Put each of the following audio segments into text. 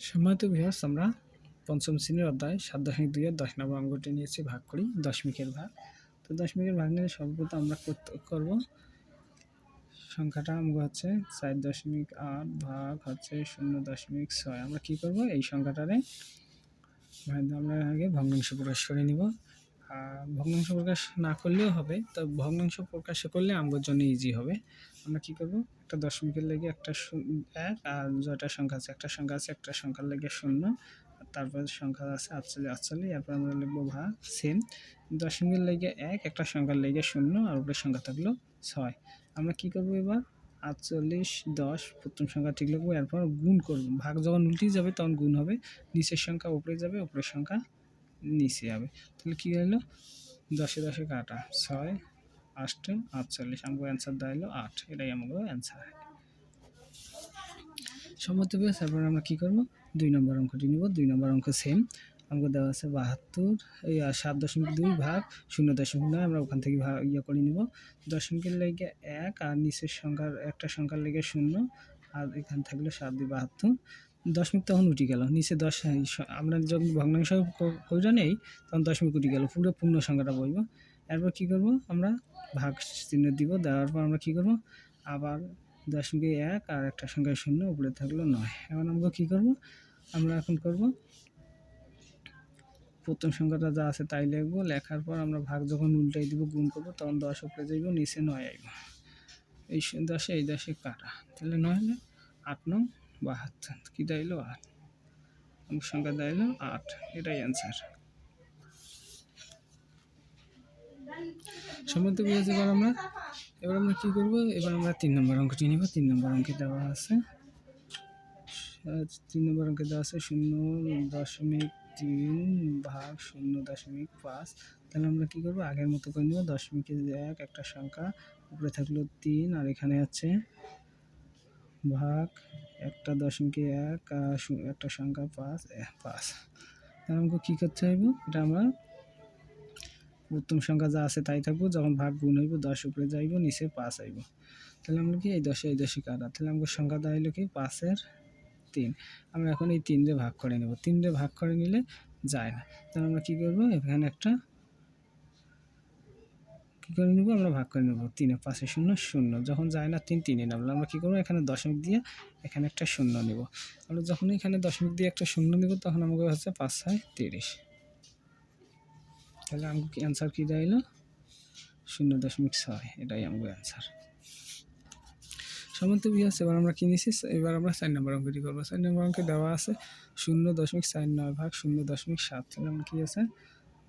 সম্মানিত ভিউয়ার্স আমরা পঞ্চম শ্রেণির অধ্যায় সাত দশমিক দুই আর দশ নম্বর অঙ্গটি নিয়েছি ভাগ করি দশমিকের ভাগ। তো দশমিকের ভাগ নিয়ে সর্বপ্রথম আমরা করব, সংখ্যাটা আমাকে হচ্ছে চার দশমিক আট ভাগ হচ্ছে শূন্য দশমিক ছয়। আমরা কী করব? এই সংখ্যাটারে, আমরা আগে ভগ্নাংশ প্রকাশ করে নিব। ভগ্নাংশ প্রকাশ না করলেও হবে, তো ভগ্নাংশ প্রকাশ করলে আমার জন্য ইজি হবে। আমরা কি করব? একটা দশমিকের লেগে একটা এক, আর যটা সংখ্যা আছে, একটা সংখ্যা আছে, একটা সংখ্যার লেগে শূন্য তারপর সংখ্যা আছে আটচল্লিশ আটচল্লিশ, এরপর আমরা লিখব ভাগ সেম দশমিকের লেগে এক, একটা সংখ্যার লেগে শূন্য, আর উপরের সংখ্যা থাকল ছয়। আমরা কি করব এবার? আটচল্লিশ, দশ, প্রথম সংখ্যা ঠিক লিখব, এরপর গুণ করব। ভাগ যখন উল্টেই যাবে তখন গুণ হবে, নিচের সংখ্যা উপরে যাবে, উপরের সংখ্যা নিচে যাবে। তাহলে কী হলো? দশে দশে কাটা। ছয় আটে আটচল্লিশ। আমাকে অ্যান্সার দেওয়া হলো আট। এটাই আমাকে অ্যান্সার সম্মত পেয়ে তারপরে আমরা কী করব? দুই নম্বর অঙ্কটি নিব। দুই নম্বর অঙ্ক সেম আমাকে দেওয়া আছে বাহাত্তর, এই সাত দশমিক দুই ভাগ শূন্য দশমিক নয়। আমরা ওখান থেকে ভাগ ইয়ে করে নিব। দশমিকের লেগে এক আর নিচের সংখ্যার একটা সংখ্যার লেগে শূন্য। আর এখান থাকলে সাত দুই বাহাত্তর। দশমিক তখন উঠে গেল। নিচে দশ, আমরা যখন ভগ্নাংশ কইরা নেই, তখন দশমিক উঠে গেল। পুরো পূর্ণ সংখ্যাটা বলব। এরপর কী করব? আমরা ভাগ চিহ্ন দিব। দেওয়ার পর আমরা কী করব? আবার দশমিকে এক আর একটা সংখ্যা শূন্য, উপরে থাকল নয়। এখন আমরা কী করব? আমরা এখন করব, প্রথম সংখ্যাটা যা আছে তাই লিখব। লেখার পর আমরা ভাগ যখন উল্টাই দিব, গুণ করব, তখন দশ উপরে যাইব, নিচে নয় আইব। এই দশে এই দশে কাটা। তাহলে নয় হলে আট নং বাহাত্তর। কী দাইলো আট। অঙ্ক সংখ্যা দাইলো আট। এটাই অ্যান্সার সম্মত পেয়েছি এবার আমরা এবার আমরা কী করব? এবার আমরা তিন নম্বর অঙ্কটি নিব। তিন নম্বর অঙ্কে দেওয়া আছে তিন নম্বর অঙ্কে দেওয়া আছে শূন্য দশমিক তিন ভাগ শূন্য দশমিক পাঁচ। তাহলে আমরা কী করব? আগের মতো করে নিব। দশমিকের এক, একটা সংখ্যা, উপরে থাকল তিন, আর এখানে আছে ভাগ একটা দশমিকে এক একটা সংখ্যা পাঁচ পাঁচ। তাহলে আমাকে কী করতে হইব? এটা আমরা উত্তম সংখ্যা যা আছে তাই থাকব, যখন ভাগ গুণ হইব, দশ উপরে যাইব, নিচে পাঁচ আইব তাহলে আমরা কি এই দশে এই দশে কাটা? তাহলে আমাকে সংখ্যা দেওয়া হইল কি? পাঁচের তিন। আমরা এখন এই তিনটে ভাগ করে নেব। তিনটে ভাগ করে নিলে যায় না। তাহলে আমরা কী করব? এখানে একটা কী করে নেব? আমরা ভাগ করে নেব। তিনে পাঁচে শূন্য শূন্য। যখন যায় না, তিন, তিনে নামলো। আমরা কী করব? এখানে দশমিক দিয়ে এখানে একটা শূন্য নেব। আমরা যখন এখানে দশমিক দিয়ে একটা শূন্য নেব, তখন আমাকে হচ্ছে পাঁচ, ছয়, তিরিশ। তাহলে আমাকে অ্যান্সার কী দাঁড়াইলো শূন্য দশমিক ছয়। এটাই আমাকে অ্যান্সার সমন্ত বিয়াস এবার আমরা কি নিছি? এবার আমরা চার নম্বর অঙ্কটি করব। চার নম্বর অঙ্কে দেওয়া আছে শূন্য দশমিক চার নয় ভাগ শূন্য দশমিক সাত। তাহলে আমার কী আছে?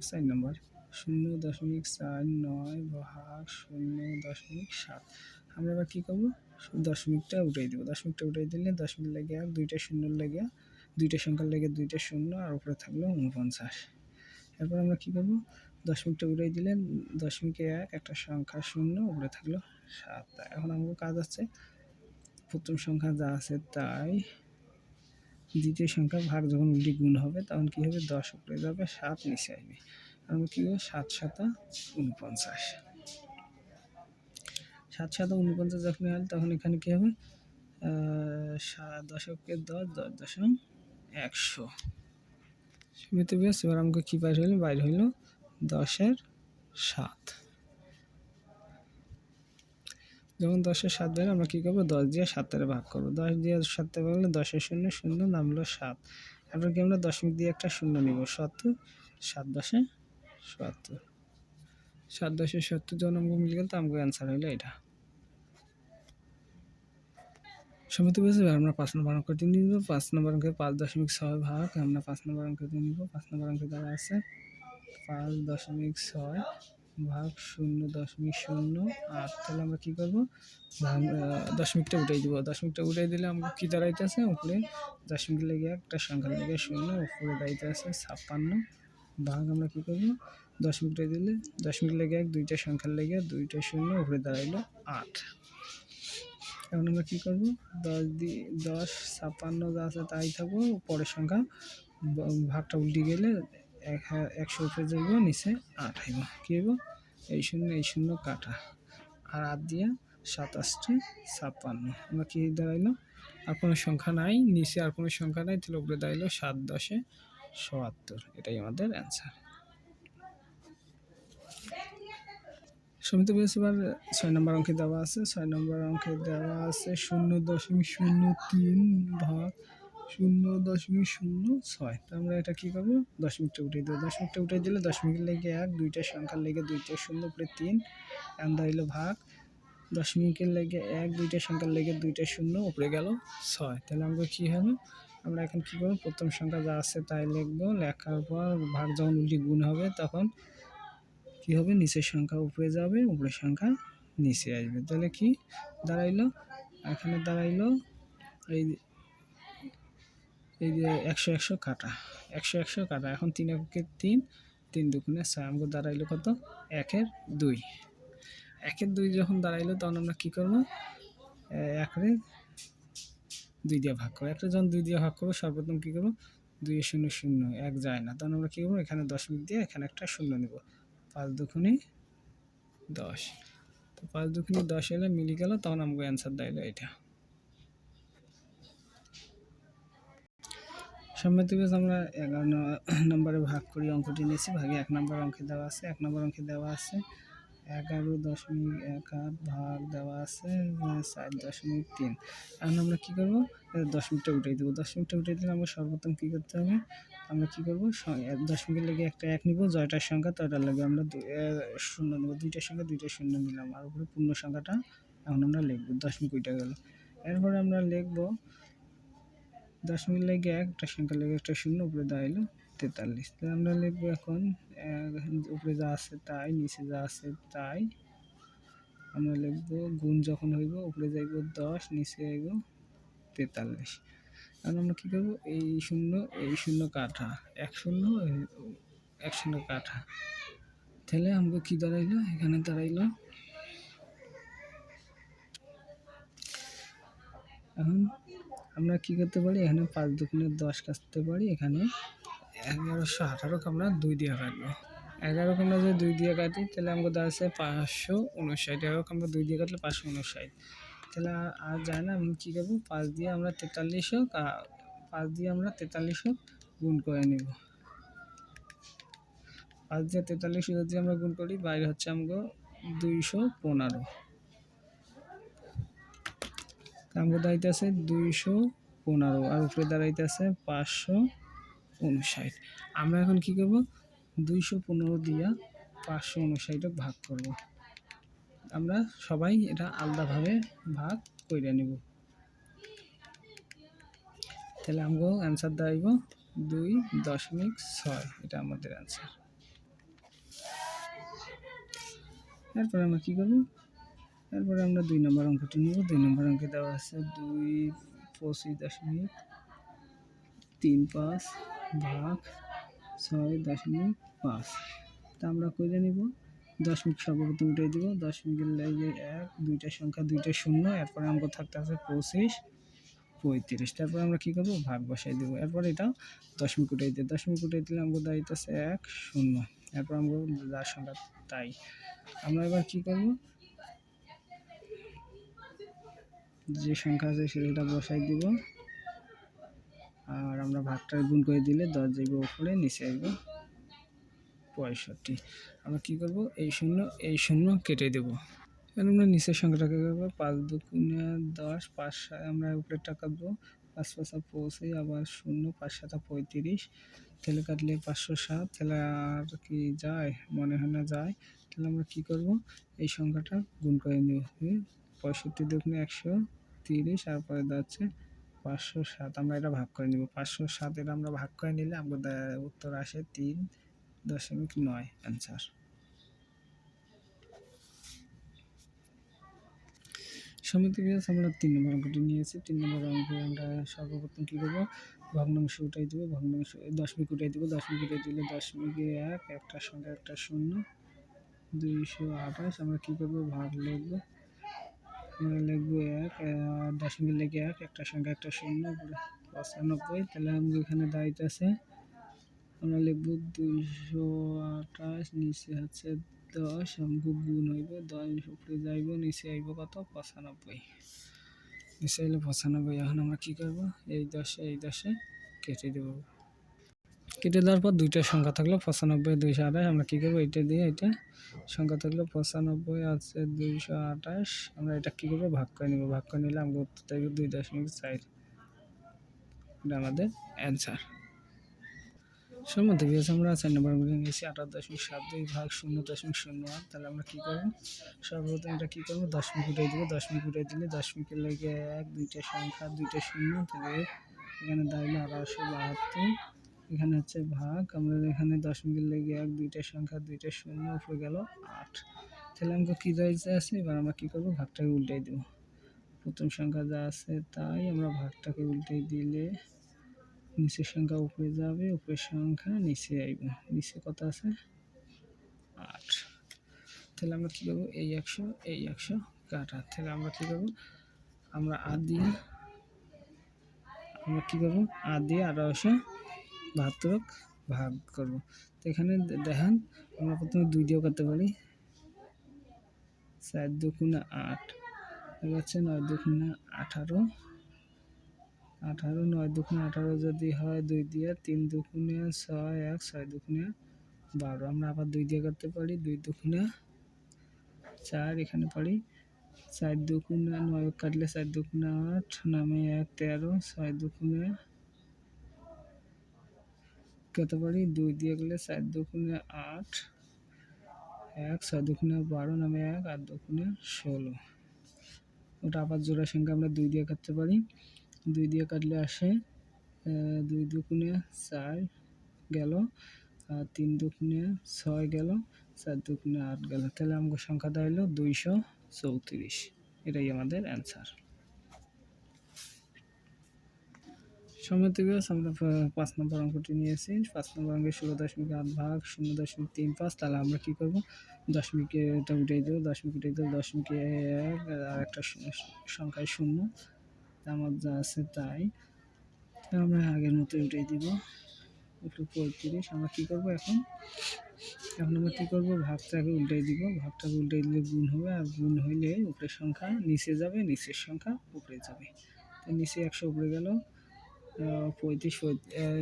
চার নম্বর। শূন্য দশমিক চার নয় ভাগ শূন্য দশমিক সাত। আমরা এবার কী করব? দশমিকটা উঠাই দেবো। দশমিকটা উঠাই দিলে দশমিক লেগে এক দুইটা শূন্য লেগে, দুইটা সংখ্যার লেগে দুইটা শূন্য আর উপরে থাকল উনপঞ্চাশ এরপর আমরা কী করব? দশমিকটা উঠাই দিলে দশমিকে এক, একটা সংখ্যা শূন্য, উপরে থাকল সাত। এখন আমাকে কাজ আছে। প্রথম সংখ্যা যা আছে তাই। দ্বিতীয় সংখ্যা ভাগ যখন উল্টি গুণ হবে তখন কী হবে? দশ উপরে যাবে, সাত নিচে আসবে। আমরা কী সাত সাতা উনপঞ্চাশ সাত সাতা উনপঞ্চাশ যখন আসবে তখন এখানে কী হবে? আহ, সাত দশকে দশ দশ দশম একশো। সীমিত ব্যাস এবার আমাকে কী বাইর হইল? বাইর হইল দশের সাত। যখন দশের সাত বের আমরা কী করব? দশ দিয়ে সাতের ভাগ করব। দশ দিয়ে ভাগ করলে দশের শূন্য শূন্য নামলো সাত। তারপর কি আমরা দশমিক দিয়ে একটা শূন্য নিব? সত্তর সাত দশে সত্তর সাত দশে সত্তর যখন আমাকে মিলে গেল তো আমাকে অ্যান্সার হইল এটা। সমিতি পারি আমরা পাঁচ নম্বর অঙ্কটি নিব, পাঁচ নম্বর অঙ্কে পাঁচ দশমিক ছয় ভাগ, আমরা পাঁচ নম্বর অঙ্কটি নিব, পাঁচ নম্বর অঙ্কে দেওয়া আছে পাঁচ দশমিক ছয় ভাগ শূন্য দশমিক শূন্য আট। তাহলে আমরা কী করব? ভাগ দশমিকটা উঠাই দিব। দশমিকটা উঠাই দিলে আমরা কী দাঁড়াইতেছে উপরে দশমিক লেগে একটা সংখ্যা লেগে শূন্য, উপরে দাঁড়াইতে আছে ছাপ্পান্ন। ভাগ আমরা কী করব? দশমিকটা দিলে দশমিক লেগে এক, দুইটা সংখ্যার লেগে দুইটা শূন্য উপরে দাঁড়াইলো আট। এখন আমরা কী করব? দশ দিয়ে দশ, ছাপ্পান্ন যা আছে তাই থাকব, পরের সংখ্যা ভাগটা উল্টে গেলে এক, একশো উপরে যাইব, নিচে আট হইব। কী হইব? এই শূন্য এই শূন্য কাটা। আর আট দিয়া সাতাশটি, ছাপ্পান্ন। আমরা কী দাঁড়াইলো? আর কোনো সংখ্যা নাই, নিচে আর কোনো সংখ্যা নাই, তাহলে উপরে দাঁড়াইলো সাত দশে সোয়াত্তর এটাই আমাদের অ্যান্সার সমিতি বৃহস্পতিবার ছয় নম্বর অঙ্কে দেওয়া আছে, ছয় নম্বর অঙ্কে দেওয়া আছে শূন্য দশমিক শূন্য তিন ভাগ শূন্য দশমিক শূন্য ছয়। তো আমরা এটা কী করব? দশমিকটা উঠিয়ে দেবো। দশমিকটা উঠিয়ে দিলে দশমিকের লেগে এক, দুইটা সংখ্যার লেগে দুইটা, শূন্য উপরে তিন আমরা হইল ভাগ। দশমিকের লেগে এক, দুইটা সংখ্যার লেগে দুইটা, শূন্য, উপরে গেল ছয়। তাহলে আমরা কী হবে? আমরা এখন কী করব? প্রথম সংখ্যা যা আছে তাই লিখব। লেখার পর ভাগ যখন উল্টি গুণ হবে, তখন কি হবে? নিচের সংখ্যা উপরে যাবে, উপরের সংখ্যা নিচে আসবে। তাহলে কি দাঁড়াইলো? এখানে দাঁড়াইলো এই এই যে একশো একশো কাটা। একশো একশো কাটা। এখন তিন একে তিন তিন দুগুণে ছয় আমাকে দাঁড়াইলো কত? একের দুই। একের দুই যখন দাঁড়াইলো, তখন আমরা কী করব? একরে দুই দিয়ে ভাগ করব একটা যখন দুই দিয়ে ভাগ করব, সর্বপ্রথম কী করব? দুই শূন্য শূন্য, এক যায় না। তখন আমরা কী করব? এখানে দশমিক দিয়ে এখানে একটা শূন্য নেব। পাঁচ দুখুনি দশ। তো পাঁচ দুখুনি দশ এলে মিলি গেল, তখন আমাকে অ্যান্সার দিলো এটা সম্মতি বেশ আমরা এগারো নম্বরে ভাগ করি, অঙ্কটি নিয়েছি। ভাগে এক নম্বর অঙ্কে দেওয়া আছে, এক নম্বর অঙ্কে দেওয়া আছে। এগারো দশমিক এক আট ভাগ দেওয়া আছে চার দশমিক তিন। এখন আমরা কী করব? দশমিকটা উঠাই দেবো। দশমিকটা উঠাই দিলে আমরা সর্বপ্রথম কী করতে হবে? আমরা কী করব? দশমিকের লেগে একটা এক নিব, জয়টার সংখ্যা তয়টার লেগে আমরা শূন্য নেব। দুইটার সংখ্যা দুইটা শূন্য নিলাম। আর উপরে পূর্ণ সংখ্যাটা এখন আমরা লিখব। দশমিক উঠে গেল। এরপরে আমরা লিখব, দশমিক লেগে একটা সংখ্যা লেগে একটা শূন্য, উপরে দাঁড়াইলো তেতাল্লিশ। তাহলে আমরা লিখব এখন উপরে যা আছে তাই, নিচে যা আছে তাই। আমরা লিখব গুণ যখন হইব, উপরে যাইব দশ, নিচে আইব তেতাল্লিশ। এখন আমরা কী করব? এই শূন্য এই শূন্য কাঠা। এক শূন্য এক শূন্য কাঠা। তাহলে আমাকে কী দাঁড়াইলো? এখানে দাঁড়াইলো। এখন আমরা কী করতে পারি? এখানে পাঁচ দুগুণের দশ কাটতে পারি, এখানে এগারোশো আঠারোকে আমরা দুই দিয়ে কাটবো। এগারোকে আমরা যদি দুই দিয়ে কাটি, তাহলে আমাকে দাঁড়াচ্ছে পাঁচশো উনষাট। এগারোকে আমরা দুই দিয়ে কাটলে পাঁচশো উনষাট। তাহলে আর যায় না, আমি কী করব? পাঁচ দিয়ে আমরা তেতাল্লিশও পাঁচ দিয়ে আমরা তেতাল্লিশও গুণ করে নেব। পাঁচ দিয়ে তেতাল্লিশও যদি আমরা গুণ করি, বাইরে হচ্ছে আমাকে দুইশো পনেরো। আমাকে দাঁড়াইতেছে দুইশো পনেরো, আর উপরে দাঁড়াইতেছে পাঁচশো উনষাট আমরা এখন কি করব? দুইশো পনেরো দিয়া পাঁচশো উনষাটে ভাগ করব। আমরা সবাই এটা আলাদাভাবে ভাগ করে নেব। তাহলে আমাকে অ্যান্সার দাঁড়াইব দুই দশমিক ছয়, এটা আমাদের অ্যান্সার এরপরে আমরা কী করব? এরপরে আমরা দুই নম্বর অঙ্কটি নেব। দুই নম্বর অঙ্কে দেওয়া আছে দুই পঁচিশ দশমিক তিন পাঁচ। ভাগ ছয় দশমিক পাঁচ। তা আমরা করে নিব, দশমিক সর্বপ্রথম উঠে দিব, দশমিকের লাগে এক দুইটা সংখ্যা দুইটা শূন্য, এরপরে অঙ্ক থাকতে আছে পঁচিশ, পঁয়ত্রিশ। তারপরে আমরা কী করব? ভাগ বসাই দেবো। এরপর এটা দশমিক উঠে দিই দশমিক উঠে দিলে আমাকে দাঁড়িয়েছে এক, শূন্য। এরপর আমরা যার সংখ্যা তাই। আমরা এবার কী করব? যে সংখ্যা আছে সেটা বসাই দিব। আর আমরা ভাগটা গুণ করে দিলে দশ যাইব উপরে, নিচে আসব পঁয়ষট্টি। আমরা কী করব? এই শূন্য এই শূন্য কেটে দেব। এবার আমরা নিচের সংখ্যাটাকে করব। পাঁচ দুগুণে দশ, পাঁচ আমরা উপরে টাকা দেবো পাঁচ পাঁচা পৌঁছে আবার শূন্য, পাঁচ সাতা পঁয়ত্রিশ। তাহলে কাটলে পাঁচশো সাত, তাহলে আর কি যায়? মনে হয় না যায়। তাহলে আমরা কী করব? এই সংখ্যাটা গুণ করে নেব। পঁয়ষট্টি দুগুণে একশো তিরিশ, আর পরে যাচ্ছে পাঁচশো সাত, আমরা এটা ভাগ করে নিব। পাঁচশো সাত এটা আমরা ভাগ করে নিলে আমাদের উত্তর আসে তিন দশমিক নয়, অ্যান্সার। সমিতি বিকাশ আমরা তিন নম্বর অঙ্কটি নিয়েছি। তিন নম্বর অঙ্কে আমরা সর্বপ্রথম কী করব ভগ্নাংশ উঠাই দেবো, ভগ্নাংশ দশমিক উঠাই দেবো। দশমিক উঠাই দিলে দশমিকে এক, একটার সঙ্গে একটা শূন্য, দুইশো আঠাশ। আমরা কী করব? ভাগ লিখব। লিখব এক দশমিক লেগে এক, একটা সংখ্যা একটা শূন্য পঁচানব্বই তাহলে আমাদের এখানে দায়িত্ব আছে। আমরা লিখব দুইশো আঠাশ, নিচে হচ্ছে দশ, আমাকে গুণ হইব দশ, উপরে যাইব, নিচে আইব কত? পঁচানব্বই। নিচে হলো পঁচানব্বই, এখন আমরা কী করব? এই দশে এই দশে কেটে দেবো। কেটে দেওয়ার পর দুইটা সংখ্যা থাকল, পঁচানব্বই, দুইশো আঠাশ। আমরা কী করব? এটা দিয়ে এটা সংখ্যা থাকল, পঁচানব্বই আছে দুইশো আঠাশ। আমরা এটা কী করব? ভাগ করে নেব। ভাগ করে নিলে আমরা উত্তর থাকবে দুই দশমিক চার। এটা আমাদের অ্যান্সার সম্মত বিয়াস আমরা চার নম্বর মিলে নিয়েছি, আঠারো দশমিক সাত দুই ভাগ শূন্য দশমিক শূন্য আট। তাহলে আমরা কী করব? সর্বপ্রথম এটা কী করব? দশমিক উঠে দেবো। দশমিক উঠে দিলে দশমিকের লেগে এক, দুইটা সংখ্যা, দুইটা শূন্য। তাহলে এখানে দাঁড়াল আঠারোশো বাহাত্তর। এখানে হচ্ছে ভাগ আমরা এখানে দশমিকের লেগে এক, দুইটা সংখ্যা, দুইটা শূন্য, উপরে গেল আট। তাহলে আমাকে কী রয়েছে আছে, এবার আমরা কী করব? ভাগটাকে উল্টাই দেবো। প্রথম সংখ্যা যা আছে তাই আমরা ভাগটাকে উল্টে দিলে নিচের সংখ্যা উপরে যাবে, উপরের সংখ্যা নিচে আইব। নিচে কত আছে? আট। তাহলে আমরা কী করব? এই একশো এই একশো কাটা। তাহলে আমরা কী করব? আমরা আট দিয়ে, আমরা কী করব? আট দিয়ে আঠারোশো বাহাত্তর ভাগ করব। তো এখানে দেখেন, আমরা প্রথমে দুই দিয়েও করতে পারি। চার দুগুণে আট। হচ্ছে নয় দুগুণে আঠারো। আঠারো, নয় দুগুণে আঠারো যদি হয় দুই দিয়ে, তিন দুগুণে ছয় এক, ছয় দুগুণে বারো। আমরা আবার দুই দিয়ে করতে পারি, দুই দুগুণে চার এখানে পারি। চার দুগুণে নয় কাটলে চার দুগুণে আট, নামে এক তেরো, ছয় দুগুণে কত পারি দুই দিয়ে গেলে চার দুগুণে আট, এক, ছয় দুগুণে বারো নামে এক, আট দুগুণে ষোলো। ওটা আবার জোড়া সংখ্যা আমরা দুই দিয়ে কাটতে পারি। দুই দিয়ে কাটলে আসে দুই দুগুণে চার গেল, আর তিন দুগুণে ছয় গেল, চার দুগুণে আট গেল। তাহলে আমাকে সংখ্যাটা হলো দুইশো চৌত্রিশ। এটাই আমাদের অ্যান্সার সময় থেকে আমরা পাঁচ নম্বর অঙ্কটি নিয়েছি। পাঁচ নম্বর অঙ্কে ষোলো দশমিক আট ভাগ, শূন্য দশমিক তিন পাঁচ, তাহলে আমরা কী করব? দশমিকে এটা উঠে দেবো দশমিক উঠে দেবো দশমিকে এক, আর একটা সংখ্যায় শূন্য। আমার যা আছে তাই। আমরা আগের মতো উঠে দিব। একটু পঁয়ত্রিশ, আমরা কী করব এখন? এখন আমরা কী করব? ভাগটাকে উল্টে দিব। ভাগটাকে উল্টে দিলে গুণ হবে, আর গুণ হইলে উপরের সংখ্যা নিচে যাবে, নিচের সংখ্যা উপরে যাবে। নিচে একশো উপরে গেল। পঁয়ত্রিশ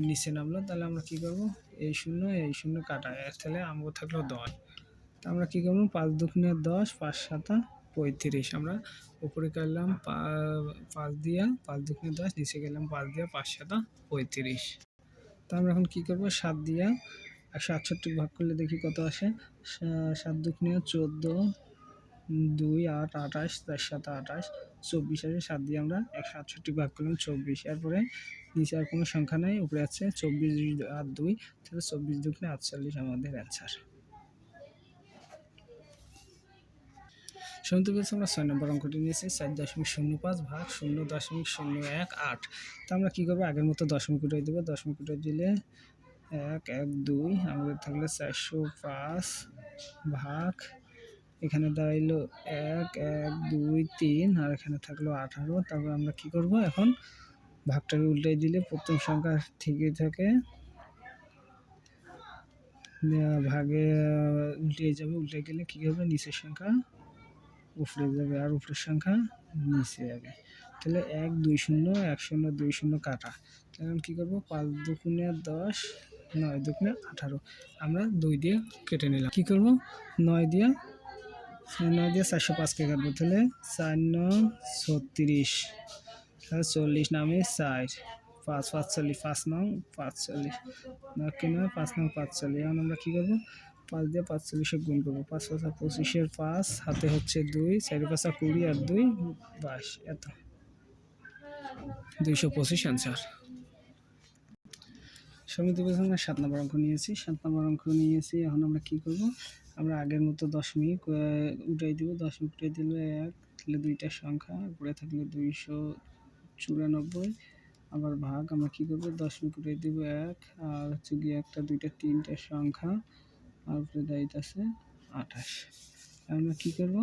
নিচে নামলো। তাহলে আমরা কী করব? এই শূন্য এই শূন্য কাটা। তাহলে আমগো থাকল দশ। তা আমরা কী করব? পাঁচ দুগুণে দশ, পাঁচ সাতা, পঁয়ত্রিশ। আমরা উপরে গেলাম পাঁচ দিয়া, পাঁচ দুগুণে দশ। নিচে গেলাম পাঁচ দিয়া, পাঁচ সাতা, পঁয়ত্রিশ। তা আমরা এখন কী করব? সাত দিয়া, একশো আটষট্টি ভাগ করলে দেখি কত আসে? সাত দুগুণে চোদ্দ, দুই, আট, আঠাশ, চার, সাত, আঠাশ। চব্বিশ আসে সাত দিয়ে আমরা একশো আটষট্টি ভাগ করলাম চব্বিশ। এরপরে নিচে আর কোনো সংখ্যা নেই, উপরে আছে চব্বিশ আর দুই, তাহলে চব্বিশ দুগুণে আটচল্লিশ আমাদের অ্যান্সার শুনতে পেয়েছি আমরা ছয় নম্বর অঙ্কটি নিয়েছি, চার দশমিক শূন্য পাঁচ ভাগ শূন্য দশমিক শূন্য এক আট। তা আমরা কী করব? আগের মতো দশমিক উঠে দেবো। দশমিক উঠে দিলে এক এক, দুই, আমাদের থাকলে চারশো পাঁচ ভাগ এখানে দাঁড়াইলো এক এক, দুই, তিন, আর এখানে থাকল আঠারো। তারপর আমরা কি করব এখন? ভাগটাকে উল্টাই দিলে প্রথম সংখ্যা ঠিকই থাকে। ভাগে উল্টে যাবে, উল্টে গেলে কী হবে? নিচের সংখ্যা উপরে যাবে, আর উপরের সংখ্যা নিচে যাবে। তাহলে এক, দুই, শূন্য, এক, শূন্য, দুই, শূন্য কাটা। তাহলে কী করব? পাঁচ দুগুণে দশ, নয় দুগুণে আঠারো। আমরা দুই দিয়ে কেটে নিলাম। কী করব? নয় দিয়ে নয় দিয়ে চারশো পাঁচকে কাটবো তাহলে চার নয় ছত্রিশ তাহলে চল্লিশ নামে চার পাঁচ, পাঁচচল্লিশ, পাঁচ নং, পাঁচচল্লিশ। নয় নয় পাঁচ নং, পাঁচচল্লিশ। এখন আমরা কী করব? পাঁচ দিয়ে পাঁচচল্লিশে গুণ করব। পাঁচ, পাঁচা পঁচিশের পাঁচ, হাতে হচ্ছে দুই, চারি পাঁচা কুড়ি আর দুই, বাইশ। এত। দুইশো পঁচিশ অ্যান্সার সমিতি আমরা সাত নম্বর অঙ্ক নিয়েছি। সাত নম্বর অঙ্ক নিয়েছি। এখন আমরা কী করব? আমরা আগের মতো দশমিক উঠাই দিব। দশমিক উঠাই দিলে এক তাহলে দুইটা সংখ্যা, উপরে থাকলে দুইশো চুরানব্বই। আবার ভাগ, আমরা কী করব? দশমিক উঠাই দিব এক, আর হচ্ছে গিয়ে একটা, দুইটা তিনটা সংখ্যা, আর উপরে দায়িত্ব আছে আঠাশ। আমরা কী করব?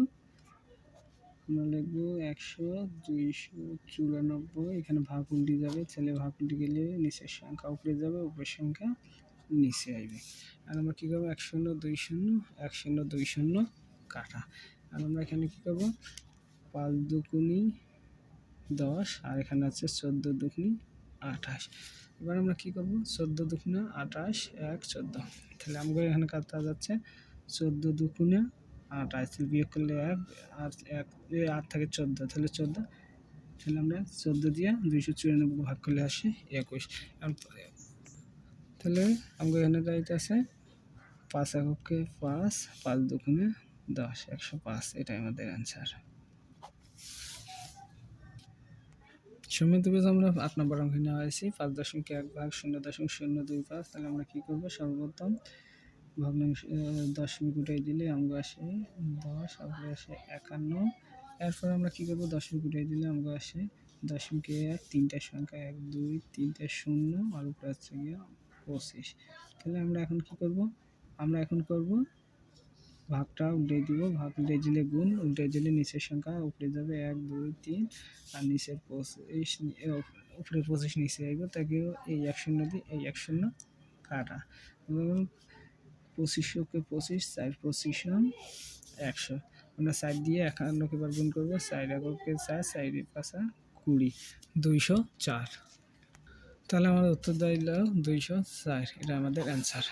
আমরা লিখব একশো দুইশো চুরানব্বই। এখানে ভাগ উল্টে যাবে, ছেলে ভাগ উল্টে গেলে নিচের সংখ্যা উপরে যাবে, উপরের সংখ্যা নিচে আসবে আর আমরা কী করব? এক শূন্য, দুই শূন্য, এক শূন্য, দুই শূন্য কাটা। আর আমরা এখানে কী করব? পাঁচ দুকুনি দশ, আর এখানে আছে চোদ্দ দুগুনি আঠাশ। এবার আমরা কী করব? চোদ্দ দুগুণে আঠাশ, এক চোদ্দ। তাহলে আমাদের এখানে কাটতে যাচ্ছে চোদ্দ দুগুণে আঠাশ। তাহলে বিয়োগ করলে এক, আর এক আট থাকে চোদ্দ। তাহলে চোদ্দ, তাহলে আমরা চোদ্দ দিয়ে দুইশো চুরানব্বই ভাগ করলে আসে একুশ। তাহলে আমাদের এখানে গাড়িতে আছে। পাঁচ এককে পাঁচ পাঁচ দুগুণে দশ, একশো পাঁচ, এটাই আমাদের অ্যান্সার সমিত পেজ আমরা আট নম্বর অঙ্ক নেওয়া হয়েছি। পাঁচ দশমিক এক ভাগ শূন্য দশমিক শূন্য দুই পাঁচ, তাহলে আমরা কী করব? সর্বপ্রথম ভগ্নাংশ দশমিক উঠাই দিলে আমরা আসে দশ আমরা আসে একান্ন। এরপর আমরা কী করব? দশমিক উঠাই দিলে আমরা আসে দশমিকে এক, তিনটা সংখ্যা এক, দুই, তিনটা শূন্য, আর উপরে হচ্ছে গিয়ে পঁচিশ। তাহলে আমরা এখন কি করব? আমরা এখন করব ভাগটা উল্টে দিব। ভাগ উল্টে দিলে গুণ, উল্টে দিলে নিচের সংখ্যা, উপরে যাবে এক, দুই, তিন, আর নিচের পঁচিশ উপরে পঁচিশ নিচে আইব তাকে এই এক শূন্য দিয়ে এই এক শূন্য কাটা। পঁচিশশোকে পঁচিশ চার পঁচিশ একশো। আমরা চার দিয়ে একান্নকে বার গুণ করব, চার এককে চার চার পাঁচা কুড়ি। দুইশো চার। তাহলে আমাদের উত্তর দিল দুইশো চার। এটা আমাদের অ্যান্সার